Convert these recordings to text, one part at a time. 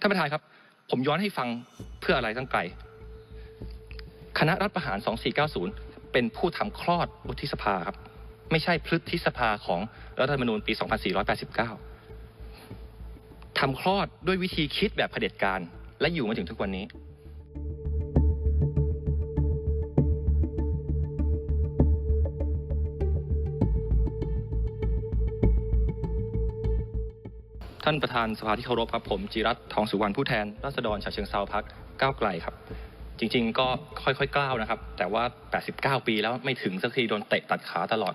ท่านประธานครับ ผมย้อนให้ฟังเพื่ออะไรตั้งไกล คณะรัฐประหาร 2490 เป็นผู้ทำคลอดวุฒิสภาครับ ไม่ใช่พฤทธิสภาของรัฐธรรมนูญปี 2489ทำคลอดด้วยวิธีคิดแบบเผด็จการ และอยู่มาถึงทุกวันนี้ ท่านประธานสภาที่เคารพครับผมจิรัตทองสุวรรณผู้แทนราษฎรฉะเชิงเซาพักก้าวไกลครับ จริงๆ ก็ค่อยๆกล้าวนะครับ แต่ว่า 89 ปีแล้วไม่ถึงสักทีโดนเตะตัดขาตลอด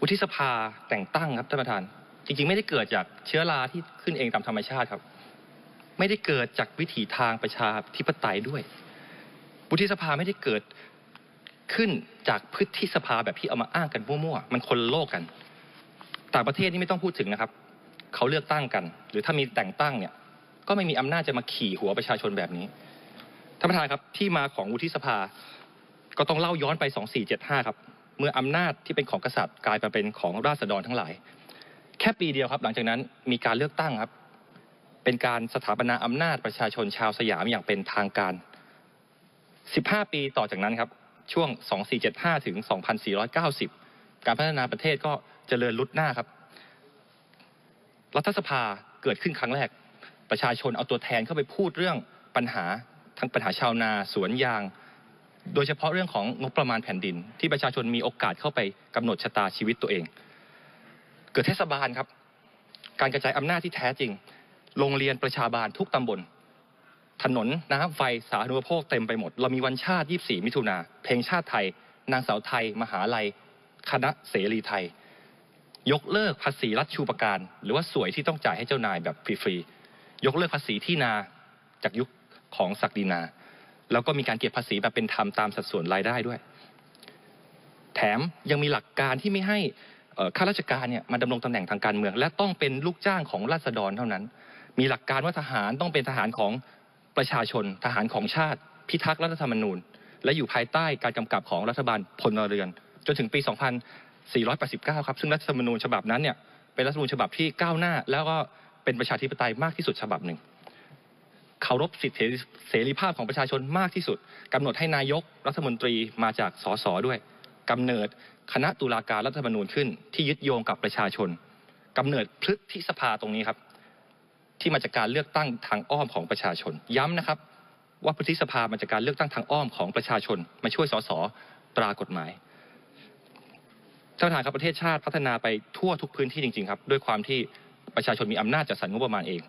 วุฒิสภาแต่งตั้งครับท่านประธาน จริง ๆ ไม่ได้เกิดจากเชื้อราที่ขึ้นเองตามธรรมชาติครับ ไม่ได้เกิดจากวิถีทางประชาธิปไตยด้วยวุฒิสภาไม่ได้เกิดขึ้นจากพฤทธิสภาแบบที่เอามาอ้างกันมั่วๆมันคนโลกกัน ต่างประเทศนี่ไม่ต้องพูดถึงนะครับ เขาเลือกตั้งกัน หรือถ้ามีแต่งตั้งเนี่ยก็ไม่มีอำนาจจะมาขี่หัวประชาชนแบบนี้ท่านประธานครับที่มาของวุฒิสภา ก็ต้องเล่าย้อนไป 2475 ครับ เมื่ออำนาจที่เป็นของกษัตริย์กลายมาเป็นของราษฎรทั้งหลาย แค่ปีเดียวครับ หลังจากนั้นมีการเลือกตั้งครับ เป็นการสถาปนาอำนาจประชาชนชาวสยามอย่างเป็นทางการ 15 ปีต่อจากนั้นครับ ช่วง 2475 ถึง 2490 การพัฒนาประเทศก็เจริญรุดหน้าครับ รัฐสภาเกิดขึ้นครั้งแรก ประชาชนเอาตัวแทนเข้าไปพูดเรื่องปัญหาทั้งปัญหาชาวนาสวนยาง โดยเฉพาะเรื่องของงบประมาณแผ่นดิน ที่ประชาชนมีโอกาสเข้าไปกำหนดชะตาชีวิตตัวเอง เกิดเทศบาลครับ การกระจายอำนาจที่แท้จริง โรงเรียนประชาบาลทุกตำบล ถนนน้ำไฟสาธารณูปโภคเต็มไปหมด เรามีวันชาติ 24 มิถุนาเพลงชาติไทย นางสาวไทย มหาลัย คณะเสรีไทย ยกเลิกภาษีรัฐชูประการหรือว่าสวยที่ต้องจ่ายให้เจ้านายแบบฟรีๆยกเลิกภาษีที่นาจากยุคของศักดินา แล้วก็มีการเก็บภาษีแบบเป็นธรรมตามสัดส่วนรายได้ด้วย แถมยังมีหลักการที่ไม่ให้ข้าราชการเนี่ยมาดำรงตำแหน่งทางการเมือง และต้องเป็นลูกจ้างของราษฎรเท่านั้น มีหลักการว่าทหารต้องเป็นทหารของประชาชน ทหารของชาติ พิทักษ์รัฐธรรมนูญ และอยู่ภายใต้การกำกับของรัฐบาลพลเรือน จนถึงปี 489ครับซึ่งรัฐธรรมนูญฉบับนั้นเนี่ยเป็นรัฐธรรมนูญฉบับที่ก้าวหน้า แล้วก็เป็นประชาธิปไตยมากที่สุดฉบับหนึ่งเคารพสิทธิเสรีภาพของประชาชนมากที่สุดกำหนดให้นายกรัฐมนตรีมาจากสสด้วยกำเนิดคณะตุลาการรัฐธรรมนูญขึ้น ที่ยึดโยงกับประชาชนกำเนิดพฤทธิสภาตรงนี้ครับ ที่มาจากการเลือกตั้งทางอ้อมของประชาชน ย้ำนะครับ ว่าพฤทธิสภามาจากการเลือกตั้งทางอ้อมของประชาชน มาช่วยสสตรากฎหมาย ท่านประธานครับประเทศชาติพัฒนาไปทั่วทุกพื้นที่จริงๆครับด้วยความที่ประชาชนมีอำนาจจัดสรรงบประมาณเอง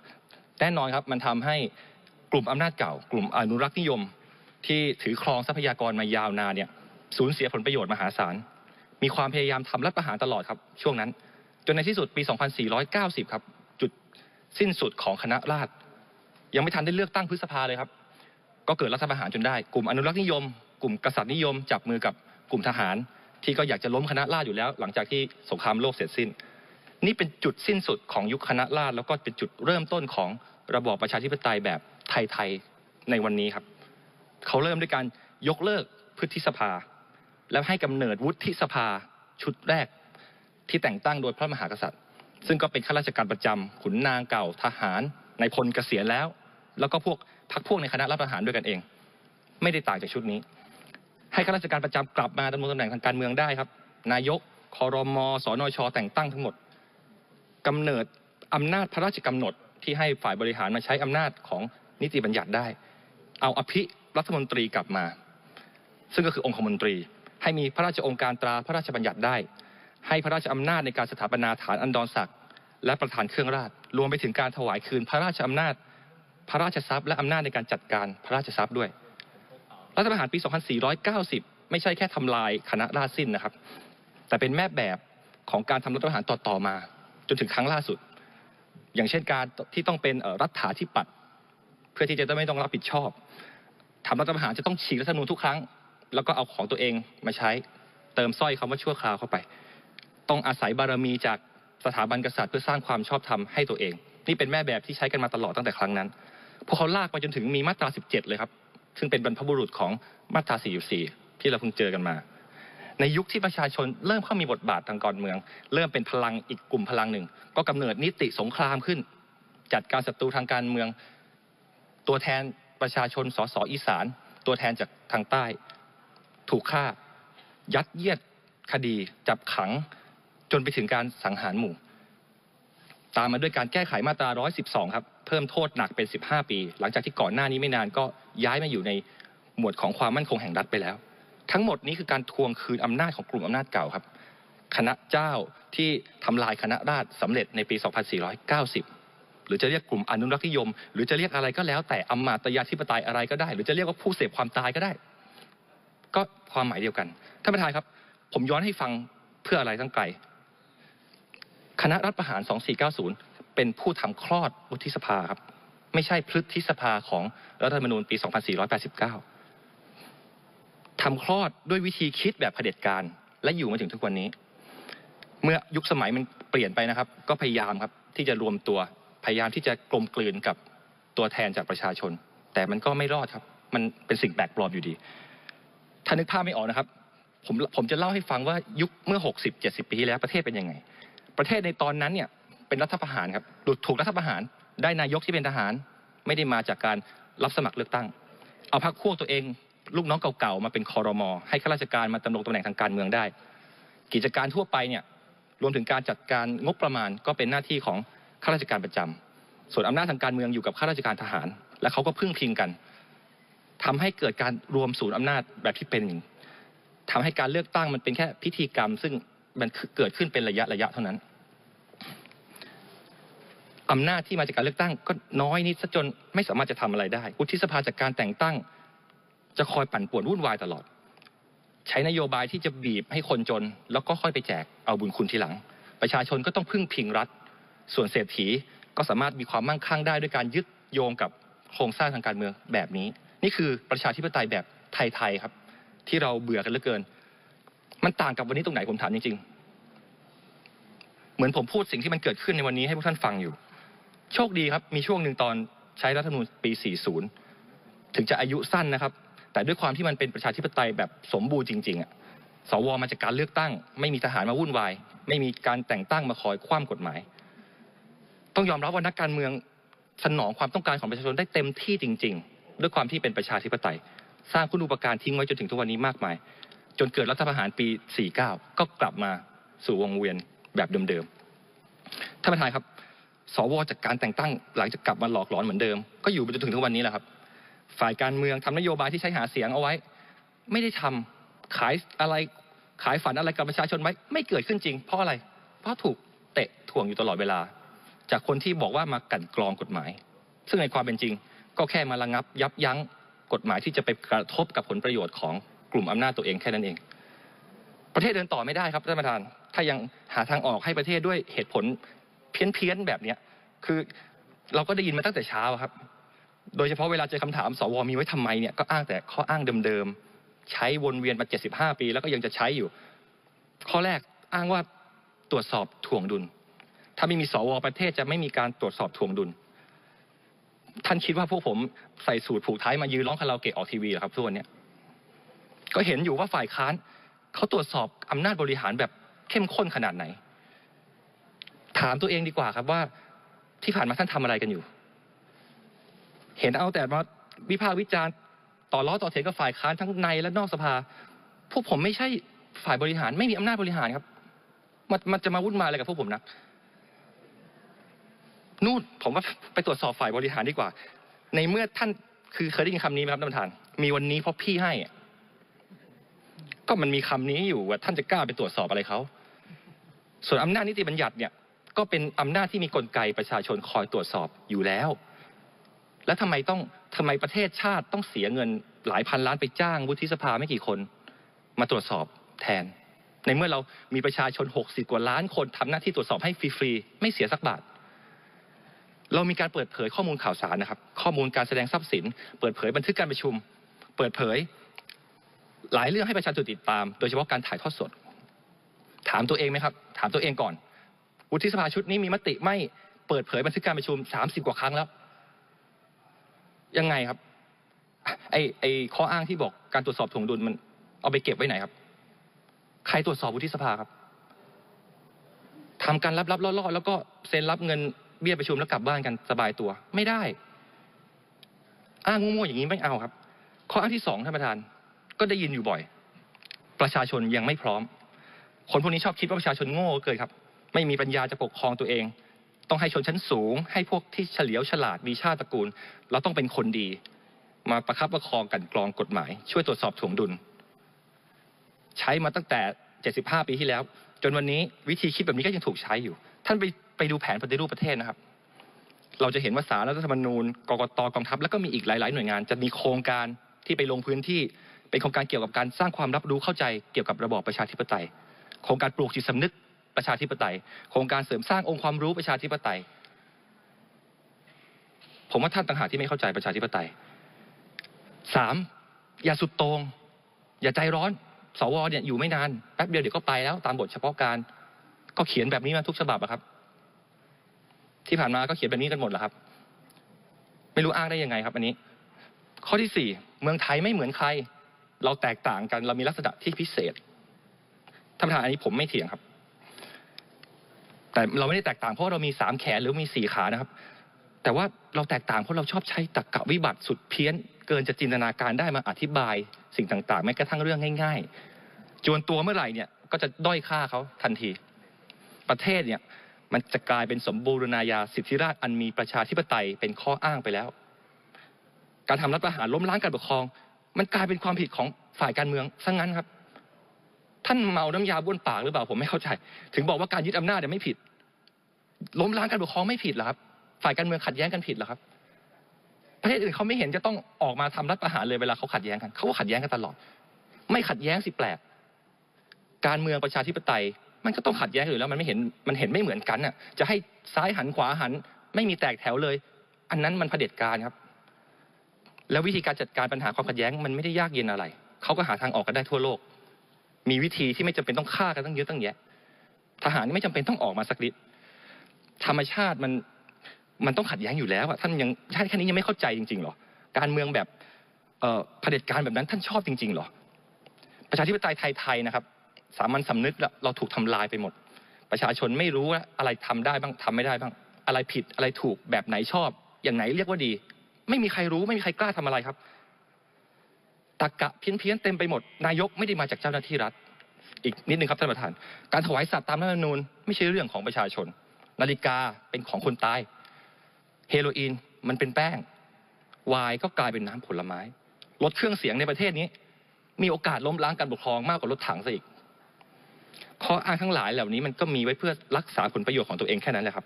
แน่นอนครับมันทำให้กลุ่มอำนาจเก่ากลุ่มอนุรักษ์นิยมที่ถือครองทรัพยากรมายาวนานเนี่ยสูญเสียผลประโยชน์มหาศาลมีความพยายามทำรัฐประหารตลอดครับช่วงนั้น จนในที่สุดปี 2490 ครับจุดสิ้นสุดของคณะราษฎรยังไม่ทันได้เลือกตั้งพฤษภาเลยครับ ก็เกิดรัฐประหารจนได้ กลุ่มอนุรักษ์นิยม กลุ่มกษัตริย์นิยม จับมือกับกลุ่มทหาร ที่ก็อยากจะล้มคณะราษฎรอยู่แล้วหลังจากที่สงครามโลกเสร็จสิ้น นี่เป็นจุดสิ้นสุดของยุคคณะราษฎรแล้วก็เป็นจุดเริ่มต้นของระบอบประชาธิปไตยแบบไทยๆในวันนี้ครับ เขาเริ่มด้วยการยกเลิกพฤทธิสภา แล้วให้กำเนิดวุฒิสภาชุดแรกที่แต่งตั้งโดยพระมหากษัตริย์ ซึ่งก็เป็นข้าราชการประจำขุนนางเก่าทหารในพลเกษียณแล้ว แล้วก็พวกพักพวกในคณะรัฐประหารด้วยกันเอง ไม่ได้ต่างจากชุดนี้ ข้าราชการประจำกลับมาดำรงตำแหน่งทางการเมืองได้ครับนายกคอรมอสนชแต่งตั้งทั้งหมดกำเนิดอำนาจพระราชกำหนดที่ให้ฝ่ายบริหารมาใช้อำนาจของนิติบัญญัติได้ เอาอภิรัฐมนตรีกลับมา ซึ่งก็คือองคมนตรี ให้มีพระราชองค์การตราพระราชบัญญัติได้ ให้พระราชอำนาจในการสถาปนาฐานอันดรศักดิ์และประธานเครื่องราชรวมไปถึงการถวายคืนพระราชอำนาจ พระราชทรัพย์และอำนาจในการจัดการพระราชทรัพย์ด้วย รัฐประหารปี2490ไม่ใช่แค่ทำลายคณะราษฎรสิ้นนะครับแต่เป็นแม่แบบของการทำรัฐประหารต่อๆมา จนถึงครั้งล่าสุด อย่างเช่นการที่ต้องเป็นรัฐาธิปัตย์เพื่อที่จะไม่ต้องรับผิดชอบทำรัฐประหารจะต้องฉีกรัฐธรรมนูญทุกครั้ง แล้วก็เอาของตัวเองมาใช้เติมสร้อยคำว่าชั่วคราวเข้าไป ต้องอาศัยบารมีจากสถาบันกษัตริย์เพื่อสร้างความชอบธรรมให้ตัวเอง นี่เป็นแม่แบบที่ใช้กันมาตลอดตั้งแต่ครั้งนั้นพวกเขาลากไปจนถึงมีมาตรา 17 เลยครับ ซึ่งเป็นบรรพบุรุษของมาตรา44ที่เราเพิ่งเจอกันมา ในยุคที่ประชาชนเริ่มเข้ามีบทบาททางการเมือง เริ่มเป็นพลังอีกกลุ่มพลังหนึ่ง ก็กำเนิดนิติสงครามขึ้น จัดการศัตรูทางการเมือง ตัวแทนประชาชนสสอีสาน ตัวแทนจากทางใต้ ถูกฆ่า ยัดเยียดคดี จับขัง จนไปถึงการสังหารหมู่ ตามมาด้วยการแก้ไขมาตรา112ครับเพิ่มโทษหนักเป็น15ปี หลังจากที่ก่อนหน้านี้ไม่นานก็ย้ายมาอยู่ในหมวดของความมั่นคงแห่งรัฐไปแล้ว ทั้งหมดนี้คือการทวงคืนอำนาจของกลุ่มอำนาจเก่าครับคณะเจ้าที่ทำลายคณะราษฎรสำเร็จในปี 2490 หรือจะเรียกกลุ่มอนุรักษ์นิยม หรือจะเรียกอะไรก็แล้ว แต่อำมาตยาธิปไตยอะไรก็ได้ หรือจะเรียกว่าผู้เสพความตายก็ได้ ก็ความหมายเดียวกันท่านประธานครับ ผมย้อนให้ฟังเพื่ออะไรตั้งไกล คณะรัฐประหาร2490เป็นผู้ทำคลอดวุฒิสภาครับไม่ใช่พฤทธิสภาของรัฐธรรมนูญปี2489ทำคลอดด้วยวิธีคิดแบบเผด็จการและอยู่มาถึงทุกวันนี้ เมื่อยุคสมัยมันเปลี่ยนไปนะครับ ก็พยายามครับที่จะรวมตัวพยายามที่จะกลมกลืนกับตัวแทนจากประชาชน แต่มันก็ไม่รอดครับ มันเป็นสิ่งแปลกปลอมอยู่ดี ถ้านึกภาพไม่ออกนะครับ ผมผมจะเล่าให้ฟังว่ายุคเมื่อ 60 70 ปีที่แล้วประเทศเป็นยังไง ประเทศในตอนนั้นเนี่ยเป็นรัฐประหารครับถูกรัฐประหารได้นายกที่เป็นทหารไม่ได้มาจากการรับสมัครเลือกตั้ง เอาพรรคพวกตัวเองลูกน้องเก่าๆมาเป็นคอรมอให้ข้าราชการมาดำรงตำแหน่งทางการเมืองได้ กิจการทั่วไปเนี่ยรวมถึงการจัดการงบประมาณก็เป็นหน้าที่ของข้าราชการประจำส่วนอำนาจทางการเมืองอยู่กับข้าราชการทหาร และเขาก็พึ่งพิงกันทำให้เกิดการรวมศูนย์อำนาจแบบที่เป็นอย่างนี้ทำให้การเลือกตั้งมันเป็นแค่พิธีกรรม ซึ่ง มันเกิดขึ้นเป็นระยะระยะเท่านั้น อำนาจที่มาจากการเลือกตั้งก็น้อยนิดซะจนไม่สามารถจะทำอะไรได้วุฒิสภาจากการแต่งตั้ง จะคอยปั่นป่วนวุ่นวายตลอด ใช้นโยบายที่จะบีบให้คนจน แล้วก็ค่อยไปแจกเอาบุญคุณทีหลัง ประชาชนก็ต้องพึ่งพิงรัฐ ส่วนเศรษฐีก็สามารถมีความมั่งคั่งได้ด้วยการยึดโยงกับโครงสร้างทางการเมืองแบบนี้ นี่คือประชาธิปไตยแบบไทยๆครับ ที่เราเบื่อกันเหลือเกิน มันต่างกับวันนี้ตรงไหนผมถามจริงๆเหมือนผมพูดสิ่งที่มันเกิดขึ้นในวันนี้ให้พวกท่านฟังอยู่ โชคดีครับมีช่วงหนึ่งตอนใช้รัฐธรรมนูญปี 40 ถึงจะอายุสั้นนะครับ แต่ด้วยความที่มันเป็นประชาธิปไตยแบบสมบูรณ์จริงๆอะสวมาจากการเลือกตั้ง ไม่มีทหารมาวุ่นวาย ไม่มีการแต่งตั้งมาคอยคว่ำกฎหมาย ต้องยอมรับว่านักการเมืองสนองความต้องการของประชาชนได้เต็มที่จริง ๆ ด้วยความที่เป็นประชาธิปไตย สร้างคุณูปการทิ้งไว้จนถึงทุกวันนี้มากมาย จนเกิดรัฐประหารปี49ก็กลับมาสู่วงเวียนแบบเดิมๆท่านประธานครับ สวจากการแต่งตั้งหลังจากกลับมาหลอกหลอนเหมือนเดิม ก็อยู่ไปจนถึงทุกวันนี้แหละครับ ฝ่ายการเมืองทำนโยบายที่ใช้หาเสียงเอาไว้ ไม่ได้ทำขายอะไรขายฝันอะไรกับประชาชนไว้ไม่เกิดขึ้นจริง เพราะอะไร เพราะถูกเตะถ่วงอยู่ตลอดเวลา จากคนที่บอกว่ามากั่นกรองกฎหมาย ซึ่งในความเป็นจริง ก็แค่มาระงับยับยั้งกฎหมายที่จะไปกระทบกับผลประโยชน์ของ กลุ่มอำนาจตัวเองแค่นั้นเอง ประเทศเดินต่อไม่ได้ครับท่านประธาน ถ้ายังหาทางออกให้ประเทศด้วยเหตุผลเพี้ยนๆแบบเนี้ยคือเราก็ได้ยินมาตั้งแต่เช้าครับ โดยเฉพาะเวลาเจอคำถามสวมีไว้ทำไมเนี่ยก็อ้างแต่ข้ออ้างเดิมๆใช้วนเวียนมา 75 ปี แล้วก็ยังจะใช้อยู่ ข้อแรกอ้างว่าตรวจสอบถ่วงดุล ถ้าไม่มีสวประเทศจะไม่มีการตรวจสอบถ่วงดุลท่านคิดว่าพวกผมใส่สูตรผูกท้ายมายืนร้องคาราโอเกะออกทีวีเหรอครับทุกวันเนี้ย ก็เห็นอยู่ว่าฝ่ายค้านเขาตรวจสอบอำนาจบริหารแบบเข้มข้นขนาดไหน ถามตัวเองดีกว่าครับว่าที่ผ่านมาท่านทำอะไรกันอยู่ เห็นเอาแต่มาวิพากษ์วิจารณ์ต่อล้อต่อเถียงกับฝ่ายค้านทั้งในและนอกสภา พวกผมไม่ใช่ฝ่ายบริหารไม่มีอำนาจบริหารครับ มันมันจะมาวุ่นวายอะไรกับพวกผมนะนู่นผมว่าไปตรวจสอบฝ่ายบริหารดีกว่า ในเมื่อท่านคือเคยได้ยินคำนี้ไหมครับท่านประธาน มีวันนี้เพราะพี่ให้ ก็มันมีคำนี้อยู่ว่าท่านจะกล้าไปตรวจสอบอะไรเขาส่วนอำนาจนิติบัญญัติเนี่ยก็เป็นอำนาจที่มีกลไกประชาชนคอยตรวจสอบอยู่แล้ว แล้วทำไมต้องทำไมประเทศชาติต้องเสียเงินหลายพันล้านไปจ้างวุฒิสภาไม่กี่คน มาตรวจสอบแทน ในเมื่อเรามีประชาชน 60 กว่าล้านคนทำหน้าที่ตรวจสอบให้ฟรีๆไม่เสียสักบาท เรามีการเปิดเผยข้อมูลข่าวสารนะครับ ข้อมูลการแสดงทรัพย์สิน เปิดเผยบันทึกการประชุม เปิดเผย เรื่องให้ประชาชนติดตาม โดยเฉพาะการถ่ายทอดสด ถามตัวเองไหมครับ ถามตัวเองก่อนวุฒิสภาชุดนี้มีมติไม่เปิดเผยบันทึกการประชุม 30 กว่าครั้งแล้ว ยังไงครับ ไอไอข้ออ้างที่บอกการตรวจสอบถ่วงดุลมัน เอาไปเก็บไว้ไหนครับ ใครตรวจสอบวุฒิสภาครับทำการรับรับล่อๆแล้วก็เซ็นรับเงินเบี้ยประชุมแล้วกลับบ้านกันสบายตัว ไม่ได้ อ้างงงๆอย่างนี้ไม่เอาครับ ข้ออ้างที่สองท่านประธาน ก็ได้ยินอยู่บ่อย ประชาชนยังไม่พร้อม คนพวกนี้ชอบคิดว่าประชาชนโง่เกินครับ ไม่มีปัญญาจะปกครองตัวเอง ต้องให้ชนชั้นสูง ให้พวกที่เฉลียวฉลาดมีชาติตระกูล เราต้องเป็นคนดี มาประคับประคองกันกรองกฎหมาย ช่วยตรวจสอบถ่วงดุล ใช้มาตั้งแต่ 75 ปีที่แล้ว จนวันนี้วิธีคิดแบบนี้ก็ยังถูกใช้อยู่ ท่านไปไปดูแผนปฏิรูปประเทศนะครับเราจะเห็นว่าสารรัฐธรรมนูญ กกต กองทัพ แล้วก็มีอีกหลาย ๆ หน่วยงาน จะมีโครงการที่ไปลงพื้นที่ เป็นโครงการเกี่ยวกับการสร้างความรับรู้เข้าใจเกี่ยวกับระบอบประชาธิปไตย โครงการปลูกจิตสำนึกประชาธิปไตย โครงการเสริมสร้างองค์ความรู้ประชาธิปไตย ผมว่าท่านต่างหากที่ไม่เข้าใจประชาธิปไตยสามอย่าสุดโตรงอย่าใจร้อนสวเนี่ยอยู่ไม่นานแป๊บเดียวเดี๋ยวก็ไปแล้ว ตามบทเฉพาะการก็เขียนแบบนี้มาทุกฉบับอะครับ ที่ผ่านมาก็เขียนแบบนี้กันหมดแหละครับ ไม่รู้อ้างได้ยังไงครับ อันนี้ ข้อที่สี่เมืองไทยไม่เหมือนใคร เราแตกต่างกันเรามีลักษณะที่พิเศษท่านประธานอันนี้ผมไม่เถียงครับ แต่เราไม่ได้แตกต่างเพราะเรามีสามแขนหรือมีสี่ขานะครับ แต่ว่าเราแตกต่างเพราะเราชอบใช้ตรรกะวิบัติสุดเพี้ยน เกินจะจินตนาการได้มาอธิบายสิ่งต่างๆแม้กระทั่งเรื่องง่าย ๆ จวนตัวเมื่อไหร่เนี่ยก็จะด้อยค่าเขาทันที ประเทศเนี่ยมันจะกลายเป็นสมบูรณาญาสิทธิราชอันมีประชาธิปไตยเป็นข้ออ้างไปแล้ว การทำรัฐประหารล้มล้างการปกครอง มันกลายเป็นความผิดของฝ่ายการเมืองซะงั้นครับ ท่านเมาน้ำยาบ้วนปากหรือเปล่าผมไม่เข้าใจ ถึงบอกว่าการยึดอำนาจเนี่ยไม่ผิด ล้มล้างการปกครองไม่ผิดเหรอครับ ฝ่ายการเมืองขัดแย้งกันผิดเหรอครับ ประเทศอื่นเขาไม่เห็นจะต้องออกมาทำรัฐประหารเลยเวลาเขาขัดแย้งกันเขาก็ขัดแย้งกันตลอด ไม่ขัดแย้งสิแปลก การเมืองประชาธิปไตย มันก็ต้องขัดแย้งอยู่แล้วมันไม่เห็นมันเห็นไม่เหมือนกันน่ะ จะให้ซ้ายหันขวาหัน ไม่มีแตกแถวเลย อันนั้นมันเผด็จการครับ แล้ววิธีการจัดการปัญหาความขัดแย้งมันไม่ได้ยากเย็นอะไรเขาก็หาทางออกกันได้ทั่วโลก มีวิธีที่ไม่จำเป็นต้องฆ่ากันตั้งเยอะตั้งแยะ ทหารไม่จำเป็นต้องออกมาสักนิดธรรมชาติมันมันต้องขัดแย้งอยู่แล้วอะท่านยังท่านแค่นี้ยังไม่เข้าใจจริงๆหรอการเมืองแบบเอ่อผด็จการแบบนั้นท่านชอบจริงๆหรอประชาธิปไตยไทยๆนะครับ สามัญสำนึกเราถูกทำลายไปหมด ประชาชนไม่รู้ว่าอะไรทำได้บ้างทำไม่ได้บ้าง อะไรผิดอะไรถูกแบบไหนชอบ อย่างไหนเรียกว่าดี ไม่มีใครรู้ไม่มีใครกล้าทำอะไรครับตะกะเพี้ยนเพี้ยนๆเต็มไปหมดนายกไม่ได้มาจากเจ้าหน้าที่รัฐ อีกนิดนึงครับท่านประธาน การถวายสัตว์ตามรัฐธรรมนูญไม่ใช่เรื่องของประชาชน นาฬิกาเป็นของคนตาย เฮโรอีนมันเป็นแป้งไวน์ก็กลายเป็นน้ำผลไม้รถเครื่องเสียงในประเทศนี้ มีโอกาสล้มล้างการปกครองมากกว่ารถถังซะอีกข้ออ้างทั้งหลายเหล่านี้มันก็มีไว้เพื่อรักษาผลประโยชน์ของตัวเองแค่นั้นแหละครับ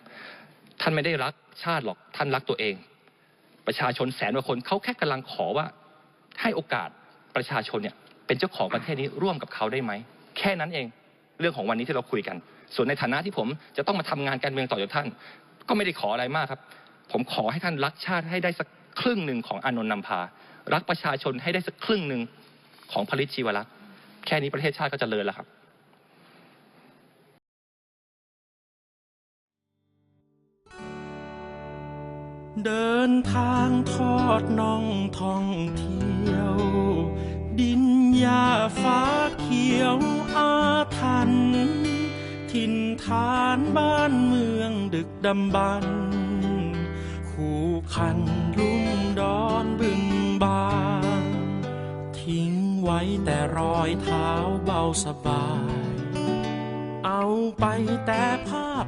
ท่านไม่ได้รักชาติหรอกท่านรักตัวเอง ประชาชนแสนกว่าคนเขาแค่กำลังขอว่าให้โอกาสประชาชนเนี่ยเป็นเจ้าของประเทศนี้ร่วมกับเขาได้ไหมแค่นั้นเองเรื่องของวันนี้ที่เราคุยกัน ส่วนในฐานะที่ผมจะต้องมาทำงานการเมืองต่อจากท่าน ก็ไม่ได้ขออะไรมากครับ ผมขอให้ท่านรักชาติให้ได้สักครึ่งหนึ่งของอานนท์นำพา รักประชาชนให้ได้สักครึ่งหนึ่งของผลิตชีวรักษ์แค่นี้ประเทศชาติก็จเจริญแล้วครับ เดินทางทอดน่องท่องเที่ยว ดินหญ้าฟ้าเขียวอาทันถิ่นฐานบ้านเมืองดึกดำบรรพ์คู่คันลุ่มดอนบึงบานทิ้งไว้แต่รอยเท้าเบาสบาย เอาไปแต่ภาพ